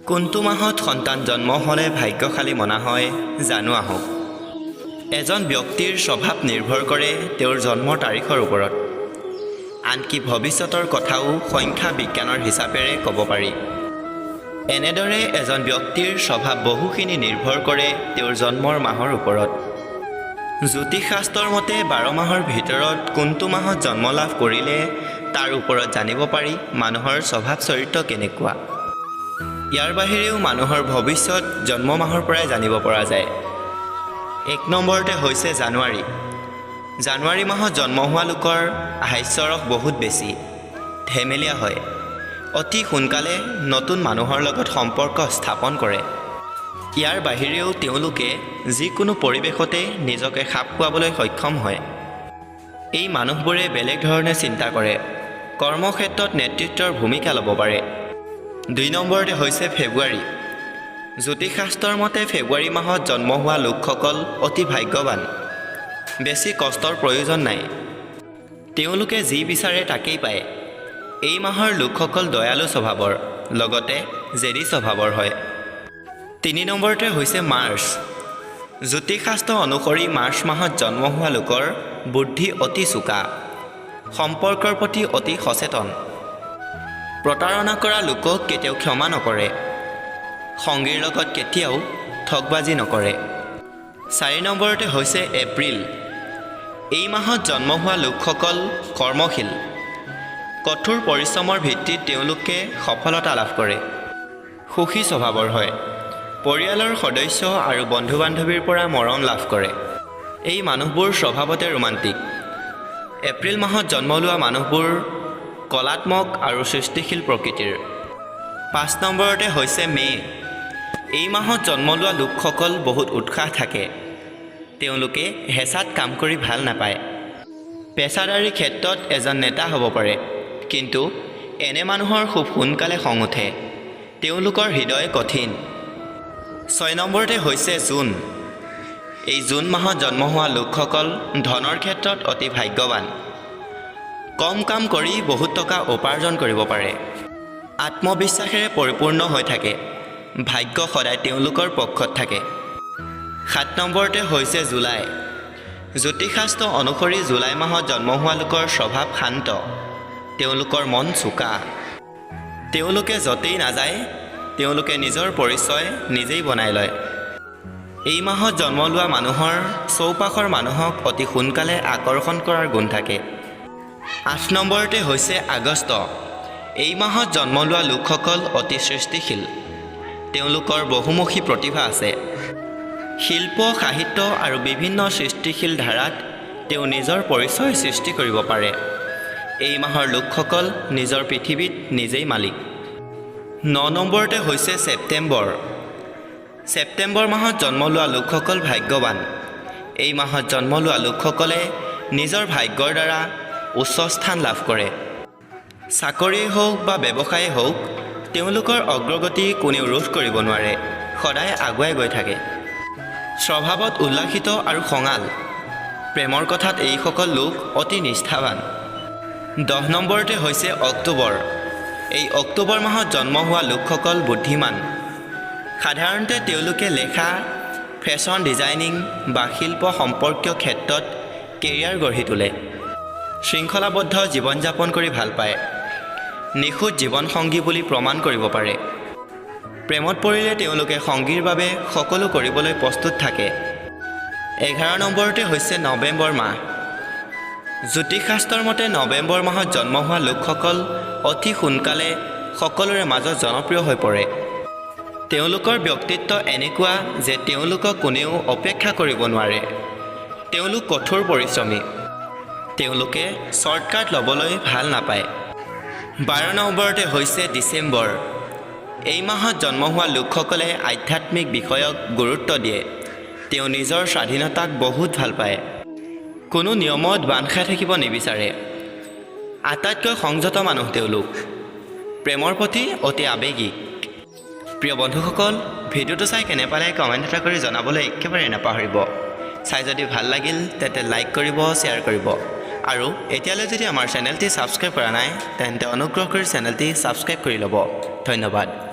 কোনটো মাহত সন্তান জন্ম হ'লে ভাগ্যশালী মনা হয় জানো আহক এজন ব্যক্তিৰ স্বভাৱ নিৰ্ভৰ কৰে তেওঁৰ জন্মৰ তাৰিখৰ ওপৰত। আনকি ভৱিষ্যতৰ কথাও সংখ্যা বিজ্ঞানৰ হিচাপেৰে ক'ব পাৰি। এনেদৰে এজন ব্যক্তিৰ স্বভাৱ বহুখিনি নিৰ্ভৰ কৰে তেওঁৰ জন্মৰ মাহৰ ওপৰত। জ্যোতিষশাস্ত্ৰৰ মতে বাৰ মাহৰ ভিতৰত কোনটো মাহত জন্ম লাভ কৰিলে তাৰ ওপৰত জানিব পাৰি মানুহৰ স্বভাৱ চৰিত্ৰ কেনেকুৱা। ইয়াৰ বাহিৰেও মানুহৰ ভৱিষ্যত জন্ম মাহৰ পৰাই জানিব পৰা যায়। এক নম্বৰতে হৈছে জানুৱাৰী। জানুৱাৰী মাহত জন্ম হোৱা লোকৰ হাস্যৰস বহুত বেছি। ধেমেলীয়া হয়। অতি সোনকালে নতুন মানুহৰ লগত সম্পৰ্ক স্থাপন কৰে। ইয়াৰ বাহিৰেও তেওঁলোকে যিকোনো পৰিৱেশতে নিজকে খাপ খোৱাবলৈ সক্ষম হয়। এই মানুহবোৰে বেলেগ ধৰণে চিন্তা কৰে। কৰ্মক্ষেত্ৰত নেতৃত্বৰ ভূমিকা ল'ব পাৰে। দুই নম্বৰতে হৈছে ফেব্ৰুৱাৰী। জ্যোতিষশাস্ত্ৰৰ মতে ফেব্ৰুৱাৰী মাহত জন্ম হোৱা লোকসকল অতি ভাগ্যৱান। বেছি কষ্টৰ প্ৰয়োজন নাই। তেওঁলোকে যি বিচাৰে তাকেই পায়। এই মাহৰ লোকসকল দয়ালু স্বভাৱৰ লগতে জেদী স্বভাৱৰ হয়। তিনি নম্বৰতে হৈছে মাৰ্চ। জ্যোতিষশাস্ত্ৰ অনুসৰি মাৰ্চ মাহত জন্ম হোৱা লোকৰ বুদ্ধি অতি চোকা। সম্পৰ্কৰ প্ৰতি অতি সচেতন। প্ৰতাৰণা কৰা লোকক কেতিয়াও ক্ষমা নকৰে। সংগীৰ লগত কেতিয়াও ঠগবাজি নকৰে। চাৰি নম্বৰতে হৈছে এপ্ৰিল। এই মাহত জন্ম হোৱা লোকসকল কৰ্মশীল। কঠোৰ পৰিশ্ৰমৰ ভিত্তিত তেওঁলোকে সফলতা লাভ কৰে। সুখী স্বভাৱৰ হয়। পৰিয়ালৰ সদস্য আৰু বন্ধু বান্ধৱীৰ পৰা মৰম লাভ কৰে। এই মানুহবোৰ স্বভাৱতে ৰোমান্টিক এপ্ৰিল মাহত জন্ম লোৱা মানুহবোৰ কলাত্মক আৰু সৃষ্টিশীল প্ৰকৃতিৰ। পাঁচ নম্বৰতে হৈছে মে' এই মাহত জন্ম লোৱা লোকসকল বহুত উৎসাহ থাকে। তেওঁলোকে হেঁচাত কাম কৰি ভাল নাপায়। পেচাদাৰী ক্ষেত্ৰত এজন নেতা হ'ব পাৰে। কিন্তু এনে মানুহৰ খুব সোনকালে খং উঠে। তেওঁলোকৰ হৃদয় কঠিন। ছয় নম্বৰতে হৈছে জুন। এই জুন মাহত জন্ম হোৱা লোকসকল ধনৰ ক্ষেত্ৰত অতি ভাগ্যৱান। কম কাম কৰি বহুত টকা উপাৰ্জন কৰিব পাৰে। আত্মবিশ্বাসেৰে পৰিপূৰ্ণ হৈ থাকে। ভাগ্য সদায় তেওঁলোকৰ পক্ষত থাকে। সাত নম্বৰতে হৈছে জুলাই। জ্যোতিষশাস্ত্ৰ অনুসৰি জুলাই মাহত জন্ম হোৱা লোকৰ স্বভাৱ শান্ত। তেওঁলোকৰ মন চোকা। তেওঁলোকে য'তেই নাযায় তেওঁলোকে নিজৰ পৰিচয় নিজেই বনাই লয়। এই মাহত জন্ম লোৱা মানুহৰ চৌপাশৰ মানুহক অতি সোনকালে আকৰ্ষণ কৰাৰ গুণ থাকে। আঠ নম্বৰতে হৈছে আগষ্ট। এই মাহত জন্ম লোৱা লোকসকল অতি সৃষ্টিশীল। তেওঁলোকৰ বহুমুখী প্ৰতিভা আছে। শিল্প সাহিত্য আৰু বিভিন্ন সৃষ্টিশীল ধাৰাত তেওঁ নিজৰ পৰিচয় সৃষ্টি কৰিব পাৰে। এই মাহৰ লোকসকল নিজৰ পৃথিৱীত নিজেই মালিক। ন নম্বৰতে হৈছে ছেপ্টেম্বৰ। ছেপ্টেম্বৰ মাহত জন্ম লোৱা লোকসকল ভাগ্যৱান। এই মাহত জন্ম লোৱা লোকসকলে নিজৰ ভাগ্যৰ দ্বাৰা উচ্চ স্থান লাভ কৰে। চাকৰিয়েই হওক বা ব্যৱসায়েই হওক তেওঁলোকৰ অগ্ৰগতি কোনেও ৰোধ কৰিব নোৱাৰে সদায় আগুৱাই গৈ থাকে। স্বভাৱত উল্লাসিত আৰু খঙাল। প্ৰেমৰ কথাত এইসকল লোক অতি নিষ্ঠাৱান। দহ নম্বৰতে হৈছে অক্টোবৰ। এই অক্টোবৰ মাহত জন্ম হোৱা লোকসকল বুদ্ধিমান। সাধাৰণতে তেওঁলোকে লেখা ফেশ্বন ডিজাইনিং বা শিল্প সম্পৰ্কীয় ক্ষেত্ৰত কেৰিয়াৰ গঢ়ি তোলে। শৃংখলাবদ্ধ জীৱন যাপন কৰি ভাল পায়। নিখুঁত জীৱনসংগী বুলি প্ৰমাণ কৰিব পাৰে। প্ৰেমত পৰিলে তেওঁলোকে সংগীৰ বাবে সকলো কৰিবলৈ প্ৰস্তুত থাকে। এঘাৰ নম্বৰতে হৈছে নৱেম্বৰ মাহ। জ্যোতিষশাস্ত্ৰৰ মতে নৱেম্বৰ মাহত জন্ম হোৱা লোকসকল অতি সোনকালে সকলোৰে মাজত জনপ্ৰিয় হৈ পৰে। তেওঁলোকৰ ব্যক্তিত্ব এনেকুৱা যে তেওঁলোকক কোনেও অপেক্ষা কৰিব নোৱাৰে। তেওঁলোক কঠোৰ পৰিশ্ৰমী। তেওঁলোকে শ্বৰ্টকাট ল'বলৈ ভালো নাপায়। বাৰ নম্বৰতে হৈছে ডিচেম্বৰ। এই মাহত জন্ম হোৱা লোকসকলে আধ্যাত্মিক বিষয়ক গুৰুত্ব দিয়ে। তেওঁ নিজৰ স্বাধীনতাক বহুত ভালো পায়। কোনো নিয়মত বান্ধ খাই থাকিব নিবিচাৰে। আটাইতকৈ সংযত মানুহ তেওঁলোক। প্ৰেমৰ প্ৰতি অতি আৱেগিক। প্ৰিয় বন্ধুসকল, ভিডিঅ'টো চাই কেনে পালে কমেণ্ট এটা কৰি জনাবলৈ একেবাৰে নাপাহৰিব। চাই যদি ভালো লাগিল, তেন্তে লাইক কৰিব শ্বেয়াৰ কৰিব। আৰু এতিয়ালৈ যদি আমাৰ চেনেলটি ছাবস্ক্ৰাইব কৰা নাই, তেন্তে অনুগ্ৰহ কৰি চেনেলটি ছাবস্ক্ৰাইব কৰি ল'ব। ধন্যবাদ।